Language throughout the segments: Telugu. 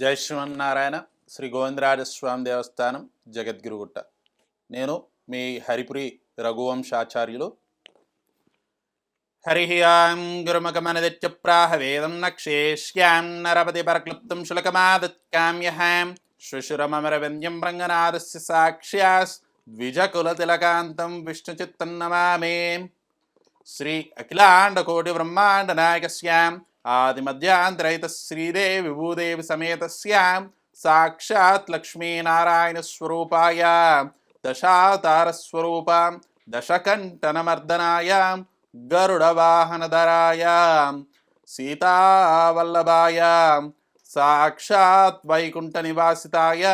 జై శ్రీమన్నారాయణ శ్రీ గోవిందరాజస్వామి దేవస్థానం జగద్గురుగుట్ట. నేను మీ హరిపురి రఘువంశాచార్యులు. హరి ఆం గురుమగమనదిత్య వేదం నక్షేష్యాం నరపతి పరక్లుప్తం శులకమాదత్కామ్యహాం శ్రుశురమరవింద్యం రంగనాథస్య సాక్ష్యాస్ ద్విజకులతిలకాంతం విష్ణుచిత్తం నమామే శ్రీ అఖిలాండ కోటి బ్రహ్మాండ నాయకస్యాం ఆదిమధ్యాంతరహిత శ్రీదేవి విభూదేవి సమేతస్యాం సాక్షాత్ లక్ష్మీనారాయణ స్వరూపాయ దశాతారస్వరూపాం దశకంఠనమర్దనాయ గరుడవాహనధరాయ సీతావల్లభాయ సాక్షాత్ వైకుంఠ నివాసితాయ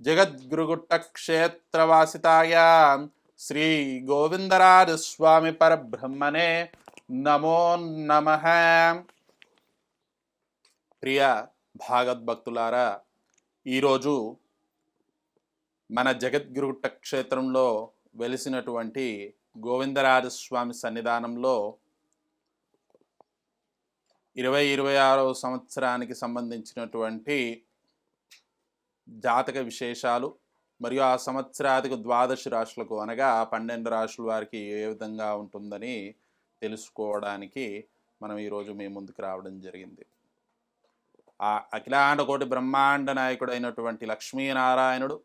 జగద్గురుగుట్టక్షేత్రవాసితాయ శ్రీ గోవిందరాజస్వామి పరబ్రహ్మణే నమో నమ ప్రియ భాగవద్భక్తులారా ఈరోజు మన జగద్గురుట క్షేత్రంలో వెలిసినటువంటి గోవిందరాజస్వామి సన్నిధానంలో ఇరవై ఇరవై ఆరవ సంవత్సరానికి సంబంధించినటువంటి జాతక విశేషాలు మరియు ఆ సంవత్సరాధిక ద్వాదశ రాశులకు అనగా పన్నెండు రాశుల వారికి ఏ విధంగా ఉంటుందని తెలుసుకోవడానికి మనం ఈరోజు మీ ముందుకు రావడం జరిగింది. ఆ అఖిలాండ కోటి బ్రహ్మాండ నాయకుడు అయినటువంటి లక్ష్మీనారాయణుడు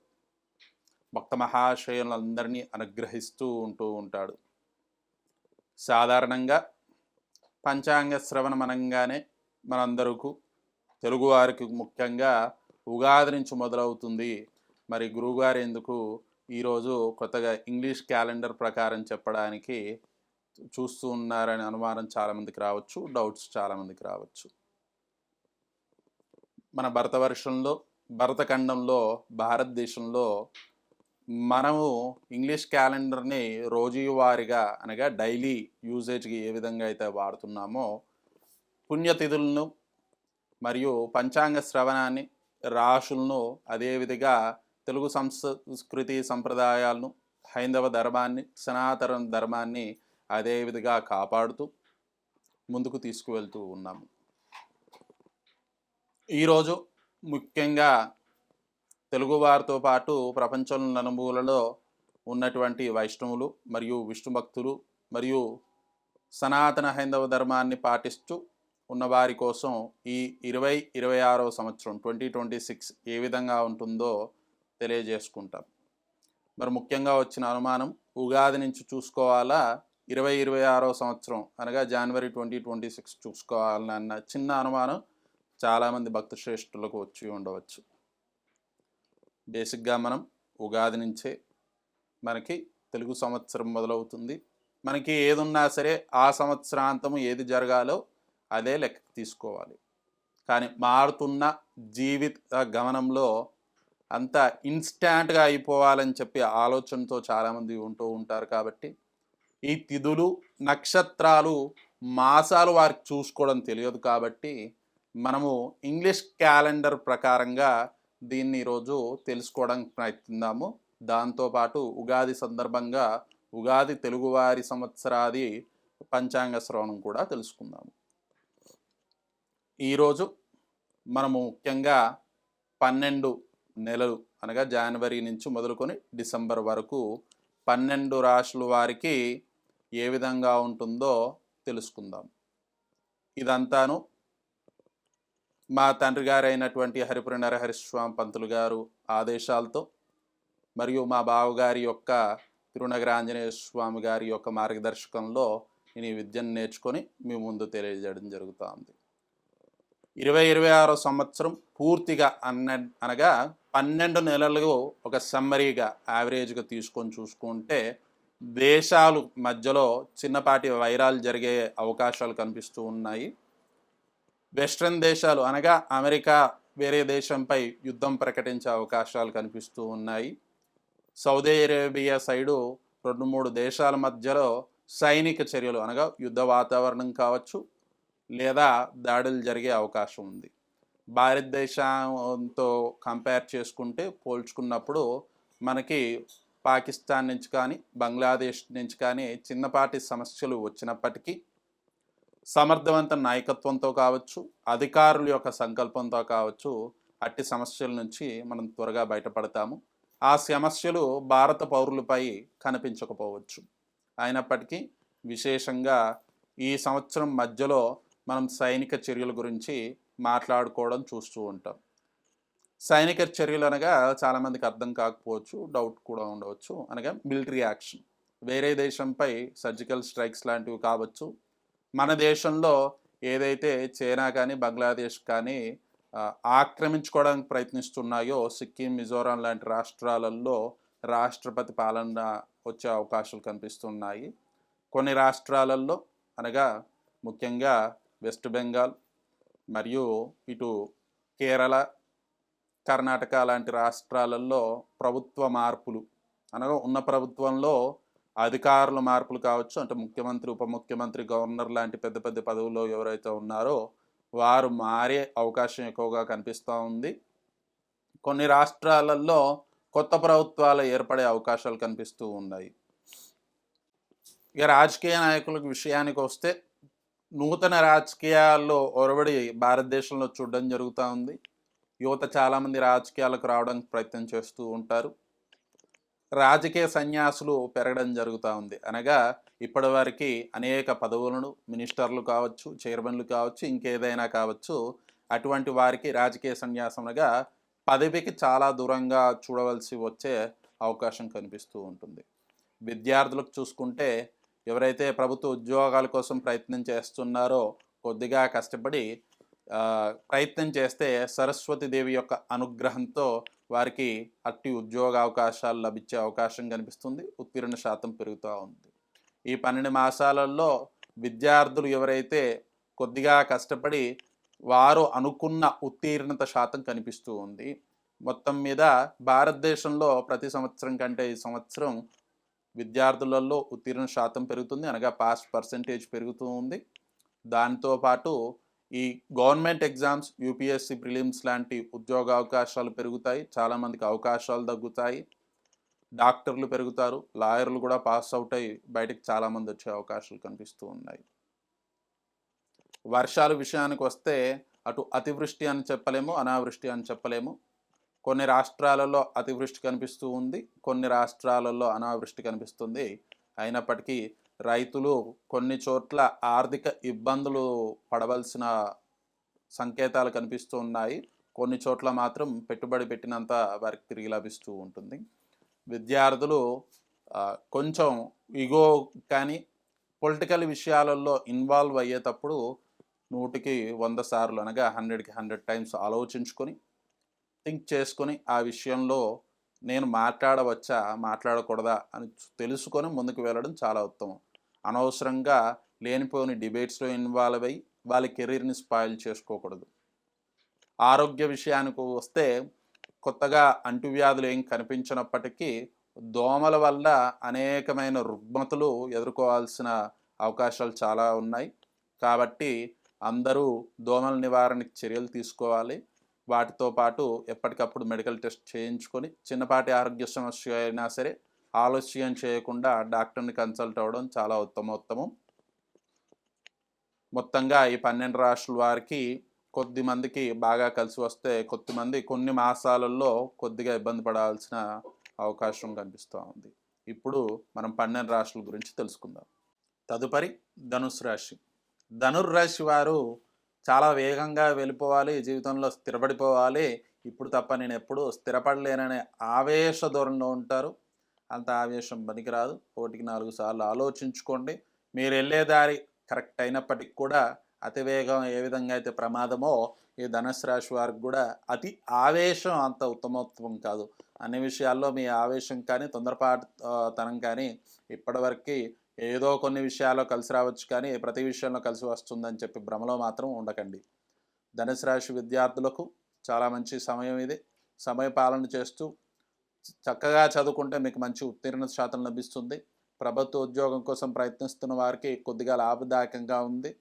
భక్త మహాశయులందరినీ అనుగ్రహిస్తూ ఉంటూ ఉంటాడు. సాధారణంగా పంచాంగ శ్రవణం అనగానే మనందరకు తెలుగువారికి ముఖ్యంగా ఉగాది నుంచి మొదలవుతుంది. మరి గురువుగారు ఎందుకు ఈరోజు కొత్తగా ఇంగ్లీష్ క్యాలెండర్ ప్రకారం చెప్పడానికి చూస్తూ ఉన్నారనే అనుమానం చాలామందికి రావచ్చు డౌట్స్ చాలామందికి రావచ్చు. మన భరతవర్షంలో భరతఖండంలో భారతదేశంలో మనము ఇంగ్లీష్ క్యాలెండర్ని రోజువారీగా అనగా డైలీ యూజేజ్కి ఏ విధంగా అయితే వాడుతున్నామో పుణ్యతిథులను మరియు పంచాంగ శ్రవణాన్ని రాశులను అదేవిధంగా తెలుగు సంస్కృతి సంప్రదాయాలను హైందవ ధర్మాన్ని సనాతన ధర్మాన్ని అదే విధంగా కాపాడుతూ ముందుకు తీసుకువెళ్తూ ఉన్నాము. ఈరోజు ముఖ్యంగా తెలుగువారితో పాటు ప్రపంచం నలుమూలలో ఉన్నటువంటి వైష్ణవులు మరియు విష్ణు భక్తులు మరియు సనాతన హైందవ ధర్మాన్ని పాటిస్తూ ఉన్నవారి కోసం ఈ ఇరవై ఇరవై ఆరో సంవత్సరం ట్వంటీ ట్వంటీ సిక్స్ ఏ విధంగా ఉంటుందో తెలియజేసుకుంటాం. మరి ముఖ్యంగా వచ్చిన అనుమానం ఉగాది నుంచి చూసుకోవాలా? ఇరవై ఇరవై ఆరవ సంవత్సరం అనగా జనవరి ట్వంటీ ట్వంటీ సిక్స్ చూసుకోవాలన్న చిన్న అనుమానం చాలామంది భక్త శ్రేష్ఠులకు వచ్చి ఉండవచ్చు. బేసిక్గా మనం ఉగాది నుంచే మనకి తెలుగు సంవత్సరం మొదలవుతుంది. మనకి ఏదున్నా సరే ఆ సంవత్సరాంతము ఏది జరగాలో అదే లెక్క తీసుకోవాలి. కానీ మారుతున్న జీవిత గమనంలో అంత ఇన్స్టాంట్గా అయిపోవాలని చెప్పి ఆలోచనతో చాలామంది ఉంటూ ఉంటారు కాబట్టి ఈ తిథులు నక్షత్రాలు మాసాలు వారికి చూసుకోవడం తెలియదు కాబట్టి మనము ఇంగ్లీష్ క్యాలెండర్ ప్రకారంగా దీన్ని ఈరోజు తెలుసుకోవడానికి ప్రయత్నిద్దాము. దాంతోపాటు ఉగాది సందర్భంగా ఉగాది తెలుగువారి సంవత్సరాది పంచాంగ శ్రవణం కూడా తెలుసుకుందాము. ఈరోజు మనము ముఖ్యంగా పన్నెండు నెలలు అనగా జనవరి నుంచి మొదలుకొని డిసెంబర్ వరకు పన్నెండు రాశుల వారికి ఏ విధంగా ఉంటుందో తెలుసుకుందాం. ఇదంతాను మా తండ్రి గారైనటువంటి హరిపుర నరహరిస్వామి పంతులు గారు ఆదేశాలతో మరియు మా బావగారి యొక్క తిరునగర ఆంజనేయ స్వామి గారి యొక్క మార్గదర్శకంలో నేను ఈ విద్యను నేర్చుకొని మీ ముందు తెలియజేయడం జరుగుతుంది. ఇరవై ఇరవై ఆరో సంవత్సరం పూర్తిగా అన్న అనగా పన్నెండు నెలలు ఒక సమ్మరీగా యావరేజ్గా తీసుకొని చూసుకుంటే దేశాలు మధ్యలో చిన్నపాటి వైరాలు జరిగే అవకాశాలు కనిపిస్తూ ఉన్నాయి. వెస్ట్రన్ దేశాలు అనగా అమెరికా వేరే దేశంపై యుద్ధం ప్రకటించే అవకాశాలు కనిపిస్తూ ఉన్నాయి. సౌదీ అరేబియా సైడు రెండు మూడు దేశాల మధ్యలో సైనిక చర్యలు అనగా యుద్ధ వాతావరణం కావచ్చు లేదా దాడులు జరిగే అవకాశం ఉంది. భారతదేశంతో కంపేర్ చేసుకుంటే పోల్చుకున్నప్పుడు మనకి పాకిస్తాన్ నుంచి కానీ బంగ్లాదేశ్ నుంచి కానీ చిన్నపాటి సమస్యలు వచ్చినప్పటికీ సమర్థవంత నాయకత్వంతో కావచ్చు అధికారుల యొక్క సంకల్పంతో కావచ్చు అట్టి సమస్యల నుంచి మనం త్వరగా బయటపడతాము. ఆ సమస్యలు భారత పౌరులపై కనిపించకపోవచ్చు. అయినప్పటికీ విశేషంగా ఈ సంవత్సరం మధ్యలో మనం సైనిక చర్యల గురించి మాట్లాడుకోవడం చూస్తూ ఉంటాం. సైనిక చర్యలు అనగా చాలామందికి అర్థం కాకపోవచ్చు డౌట్ కూడా ఉండవచ్చు. అనగా మిలిటరీ యాక్షన్. వేరే దేశంపై సర్జికల్ స్ట్రైక్స్ లాంటివి కావచ్చు మన దేశంలో ఏదైతే చైనా కానీ బంగ్లాదేశ్ కానీ ఆక్రమించుకోవడానికి ప్రయత్నిస్తున్నాయో సిక్కిం మిజోరాం లాంటి రాష్ట్రాలలో రాష్ట్రపతి పాలన వచ్చే అవకాశాలు కనిపిస్తున్నాయి. కొన్ని రాష్ట్రాలలో అనగా ముఖ్యంగా వెస్ట్ బెంగాల్ మరియు ఇటు కేరళ కర్ణాటక లాంటి రాష్ట్రాలలో ప్రభుత్వ మార్పులు అనగా ఉన్న ప్రభుత్వంలో అధికారుల మార్పులు కావచ్చు అంటే ముఖ్యమంత్రి ఉప ముఖ్యమంత్రి గవర్నర్ లాంటి పెద్ద పెద్ద పదవుల్లో ఎవరైతే ఉన్నారో వారు మారే అవకాశం ఎక్కువగా కనిపిస్తూ ఉంది. కొన్ని రాష్ట్రాలలో కొత్త ప్రభుత్వాలు ఏర్పడే అవకాశాలు కనిపిస్తూ ఉన్నాయి. ఇక రాజకీయ నాయకుల విషయానికి వస్తే నూతన రాజకీయాల్లో ఒరబడి భారతదేశంలో చూడడం జరుగుతూ ఉంది. యువత చాలామంది రాజకీయాలకు రావడానికి ప్రయత్నం చేస్తూ ఉంటారు. రాజకీయ సన్యాసులు పెరగడం జరుగుతూ ఉంది. అనగా ఇప్పటివరకు అనేక పదవులను మినిస్టర్లు కావచ్చు చైర్మన్లు కావచ్చు ఇంకేదైనా కావచ్చు అటువంటి వారికి రాజకీయ సన్యాసంగా పదవికి చాలా దూరంగా చూడవలసి వచ్చే అవకాశం కనిపిస్తూ ఉంటుంది. విద్యార్థులకు చూసుకుంటే ఎవరైతే ప్రభుత్వ ఉద్యోగాల కోసం ప్రయత్నం చేస్తున్నారో కొద్దిగా కష్టపడి ప్రయత్నం చేస్తే సరస్వతి దేవి యొక్క అనుగ్రహంతో వారికి అట్టి ఉద్యోగ అవకాశాలు లభించే అవకాశం కనిపిస్తుంది. ఉత్తీర్ణ శాతం పెరుగుతూ ఉంది. ఈ పన్నెండు మాసాలలో విద్యార్థులు ఎవరైతే కొద్దిగా కష్టపడి వారు అనుకున్న ఉత్తీర్ణత శాతం కనిపిస్తూ ఉంది. మొత్తం మీద భారతదేశంలో ప్రతి సంవత్సరం కంటే ఈ సంవత్సరం విద్యార్థులలో ఉత్తీర్ణ శాతం పెరుగుతుంది. అనగా పాస్ పర్సంటేజ్ పెరుగుతూ ఉంది. దాంతో పాటు ఈ గవర్నమెంట్ ఎగ్జామ్స్ యూపీఎస్సి ప్రిలిమ్స్ లాంటి ఉద్యోగ అవకాశాలు పెరుగుతాయి. చాలామందికి అవకాశాలు తగ్గుతాయి. డాక్టర్లు పెరుగుతారు. లాయర్లు కూడా పాస్ అవుట్ అయ్యి బయటకు చాలామంది వచ్చే అవకాశాలు కనిపిస్తూ ఉన్నాయి. వర్షాల విషయానికి వస్తే అటు అతివృష్టి అని చెప్పలేము అనావృష్టి అని చెప్పలేము. కొన్ని రాష్ట్రాలలో అతివృష్టి కనిపిస్తూ ఉంది కొన్ని రాష్ట్రాలలో అనావృష్టి కనిపిస్తుంది. అయినప్పటికీ రైతులు కొన్ని చోట్ల ఆర్థిక ఇబ్బందులు పడవలసిన సంకేతాలు కనిపిస్తూ ఉన్నాయి. కొన్ని చోట్ల మాత్రం పెట్టుబడి పెట్టినంత వారికి తిరిగి లభిస్తూ ఉంటుంది. విద్యార్థులు కొంచెం ఇగో కానీ పొలిటికల్ విషయాలలో ఇన్వాల్వ్ అయ్యేటప్పుడు నూటికి వంద సార్లు అనగా హండ్రెడ్కి హండ్రెడ్ టైమ్స్ ఆలోచించుకొని థింక్ చేసుకొని ఆ విషయంలో నేను మాట్లాడవచ్చా మాట్లాడకూడదా అని తెలుసుకొని ముందుకు వెళ్ళడం చాలా ఉత్తమం. అనవసరంగా లేనిపోని డిబేట్స్లో ఇన్వాల్వ్ అయ్యి వాళ్ళ కెరీర్ని స్పాయిల్ చేసుకోకూడదు. ఆరోగ్య విషయానికి వస్తే కొత్తగా అంటువ్యాధులు ఏం కనిపించినప్పటికీ దోమల వల్ల అనేకమైన రుగ్మతలు ఎదుర్కోవాల్సిన అవకాశాలు చాలా ఉన్నాయి. కాబట్టి అందరూ దోమల నివారణకి చర్యలు తీసుకోవాలి. వాటితో పాటు ఎప్పటికప్పుడు మెడికల్ టెస్ట్ చేయించుకొని చిన్నపాటి ఆరోగ్య సమస్య అయినా సరే ఆలస్యం చేయకుండా డాక్టర్ని కన్సల్ట్ అవ్వడం చాలా ఉత్తమోత్తమం. మొత్తంగా ఈ పన్నెండు రాష్ట్రాల వారికి కొద్ది మందికి బాగా కలిసి వస్తే కొద్దిమంది కొన్ని మాసాలలో కొద్దిగా ఇబ్బంది పడాల్సిన అవకాశం కనిపిస్తూ ఉంది. ఇప్పుడు మనం పన్నెండు రాశుల గురించి తెలుసుకుందాం. తదుపరి ధనుసు రాశి. ధనుర్రాశి వారు చాలా వేగంగా వెళ్ళిపోవాలి జీవితంలో స్థిరపడిపోవాలి. ఇప్పుడు తప్ప నేను ఎప్పుడు స్థిరపడలేననే ఆవేశ ధోరణిలో ఉంటారు. అంత ఆవేశం పనికిరాదు. ఒకటికి నాలుగు సార్లు ఆలోచించుకోండి. మీరు వెళ్ళే దారి కరెక్ట్ అయినప్పటికి కూడా అతివేగం ఏ విధంగా అయితే ప్రమాదమో ఈ ధనుసు రాశి వారికి కూడా అతి ఆవేశం అంత ఉత్తమోత్తమం కాదు. అన్ని విషయాల్లో మీ ఆవేశం కానీ తొందరపాటు తనం కానీ ఇప్పటివరకు ఏదో కొన్ని విషయాల్లో కలిసి రావచ్చు కానీ ప్రతి విషయంలో కలిసి వస్తుందని చెప్పి భ్రమలో మాత్రం ఉండకండి. ధనుసు రాశి విద్యార్థులకు చాలా మంచి సమయం ఇది. సమయ పాలన చేస్తూ చక్కగా చదువుకుంటే మీకు మంచి ఉత్తీర్ణ శాతం లభిస్తుంది. ప్రభుత్వ ఉద్యోగం కోసం ప్రయత్నిస్తున్న వారికి కొద్దిగా లాభదాయకంగా ఉంది.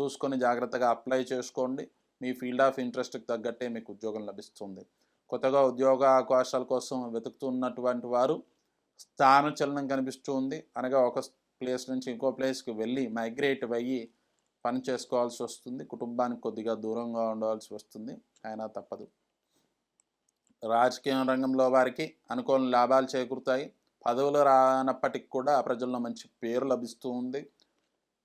చూసుకొని జాగ్రత్తగా అప్లై చేసుకోండి. మీ ఫీల్డ్ ఆఫ్ ఇంట్రెస్ట్కి తగ్గట్టే మీకు ఉద్యోగం లభిస్తుంది. కొత్తగా ఉద్యోగ అవకాశాల కోసం వెతుకుతున్నటువంటి వారు స్థానచలనం కనిపిస్తుంది అనగా ఒక ప్లేస్ నుంచి ఇంకో ప్లేస్కి వెళ్ళి మైగ్రేట్ అయ్యి పని చేసుకోవాల్సి వస్తుంది. కుటుంబానికి కొద్దిగా దూరంగా ఉండవలసి వస్తుంది. అయినా తప్పదు. రాజకీయ రంగంలో వారికి అనుకోని లాభాలు చేకూరుతాయి. పదవులు రానప్పటికి కూడా ప్రజల్లో మంచి పేరు లభిస్తూ ఉంది.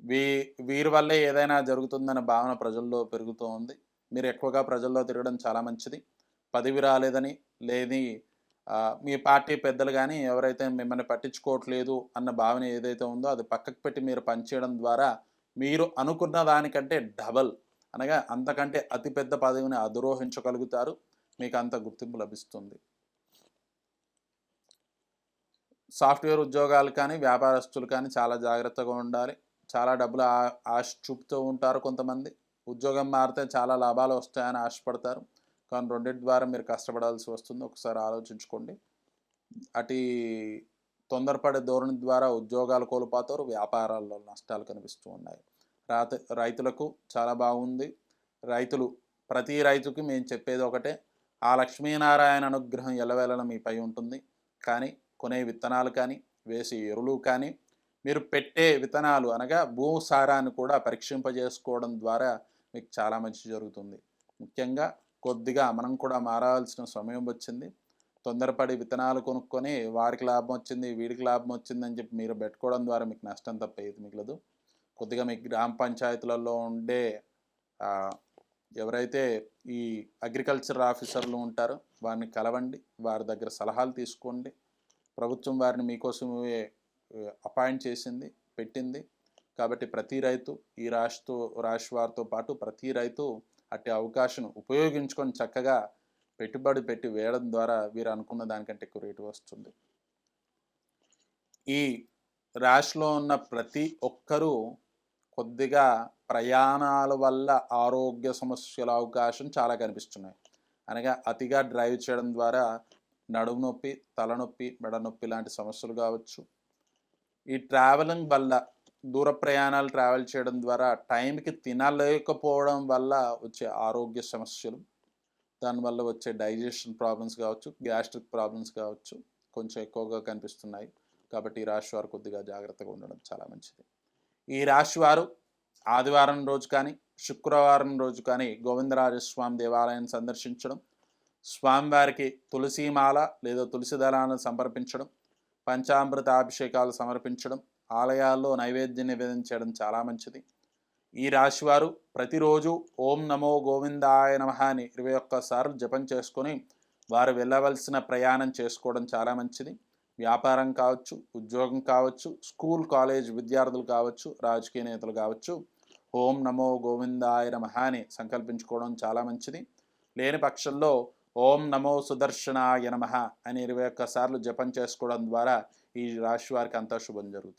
వీ వీరి వల్లే ఏదైనా జరుగుతుందనే భావన ప్రజల్లో పెరుగుతూ ఉంది. మీరు ఎక్కువగా ప్రజల్లో తిరగడం చాలా మంచిది. పదవి రాలేదని లేని మీ పార్టీ పెద్దలు కానీ ఎవరైతే మిమ్మల్ని పట్టించుకోవట్లేదు అన్న భావన ఏదైతే ఉందో అది పక్కకు పెట్టి మీరు పనిచేయడం ద్వారా మీరు అనుకున్న దానికంటే డబల్ అనగా అంతకంటే అతిపెద్ద పదవిని అధిరోహించగలుగుతారు. మీకు అంత గుర్తింపు లభిస్తుంది. సాఫ్ట్వేర్ ఉద్యోగాలు కానీ వ్యాపారస్తులు కానీ చాలా జాగ్రత్తగా ఉండాలి. చాలా డబ్బులు ఆ- ఆశ చూపుతూ ఉంటారు కొంతమంది. ఉద్యోగం మారితే చాలా లాభాలు వస్తాయని ఆశపడతారు. కానీ రెండింటి ద్వారా మీరు కష్టపడాల్సి వస్తుంది. ఒకసారి ఆలోచించుకోండి. అటు తొందరపడే ధోరణి ద్వారా ఉద్యోగాలు కోల్పోతారు. వ్యాపారాల్లో నష్టాలు కనిపిస్తూ ఉన్నాయి. రాత రైతులకు చాలా బాగుంది. రైతులు ప్రతి రైతుకి మేము చెప్పేది ఒకటే. ఆ లక్ష్మీనారాయణ అనుగ్రహం ఎలవేళ మీపై ఉంటుంది. కానీ కొనే విత్తనాలు కానీ వేసే ఎరువులు కానీ మీరు పెట్టే విత్తనాలు అనగా భూసారాన్ని కూడా పరీక్షింపజేసుకోవడం ద్వారా మీకు చాలా మంచి జరుగుతుంది. ముఖ్యంగా కొద్దిగా మనం కూడా మారాల్సిన సమయం వచ్చింది. తొందరపడి విత్తనాలు కొనుక్కొని వారికి లాభం వచ్చింది వీడికి లాభం వచ్చింది అని చెప్పి మీరు పెట్టుకోవడం ద్వారా మీకు నష్టం తప్ప ఏది మిగలదు. కొద్దిగా మీ గ్రామ పంచాయతీలలో ఉండే ఎవరైతే ఈ అగ్రికల్చర్ ఆఫీసర్లు ఉంటారో వారిని కలవండి వారి దగ్గర సలహాలు తీసుకోండి. ప్రభుత్వం వారిని మీకోసమే అపాయింట్ చేసింది పెట్టింది. కాబట్టి ప్రతి రైతు ఈ రాష్ట్ర రాశి వారితో పాటు ప్రతి రైతు అట్టి అవకాశం ఉపయోగించుకొని చక్కగా పెట్టుబడి పెట్టి వేయడం ద్వారా వీరు అనుకున్న దానికంటే ఎక్కువ రేటు వస్తుంది. ఈ రాశిలో ఉన్న ప్రతి ఒక్కరూ కొద్దిగా ప్రయాణాల వల్ల ఆరోగ్య సమస్యల అవకాశం చాలా కనిపిస్తున్నాయి. అనగా అతిగా డ్రైవ్ చేయడం ద్వారా నడుము నొప్పి తలనొప్పి మెడ నొప్పి లాంటి సమస్యలు కావచ్చు. ఈ ట్రావెలింగ్ వల్ల దూర ప్రయాణాలు ట్రావెల్ చేయడం ద్వారా టైంకి తినలేకపోవడం వల్ల వచ్చే ఆరోగ్య సమస్యలు దానివల్ల వచ్చే డైజెషన్ ప్రాబ్లమ్స్ కావచ్చు గ్యాస్ట్రిక్ ప్రాబ్లమ్స్ కావచ్చు కొంచెం ఎక్కువగా కనిపిస్తున్నాయి. కాబట్టి ఈ రాశి వారు కొద్దిగా జాగ్రత్తగా ఉండడం చాలా మంచిది. ఈ రాశి వారు ఆదివారం రోజు కానీ శుక్రవారం రోజు కానీ గోవిందరాజస్వామి దేవాలయాన్ని సందర్శించడం స్వామివారికి తులసీమాల లేదా తులసి దళాలను సమర్పించడం పంచామృత అభిషేకాలు సమర్పించడం ఆలయాల్లో నైవేద్యం నివేదించడం చాలా మంచిది. ఈ రాశివారు ప్రతిరోజు ఓం నమో గోవిందాయ నమ అని ఇరవై ఒక్కసార్లు జపం చేసుకొని వారు వెళ్ళవలసిన ప్రయాణం చేసుకోవడం చాలా మంచిది. వ్యాపారం కావచ్చు ఉద్యోగం కావచ్చు స్కూల్ కాలేజ్ విద్యార్థులు కావచ్చు రాజకీయ నేతలు కావచ్చు ఓం నమో గోవిందాయ మహాని అని సంకల్పించుకోవడం చాలా మంచిది. లేని పక్షంలో ఓం నమో సుదర్శనాయ నమ అని ఇరవై ఒక్కసార్లు జపం చేసుకోవడం ద్వారా ఈ రాశి వారికి అంతా శుభం జరుగుతుంది.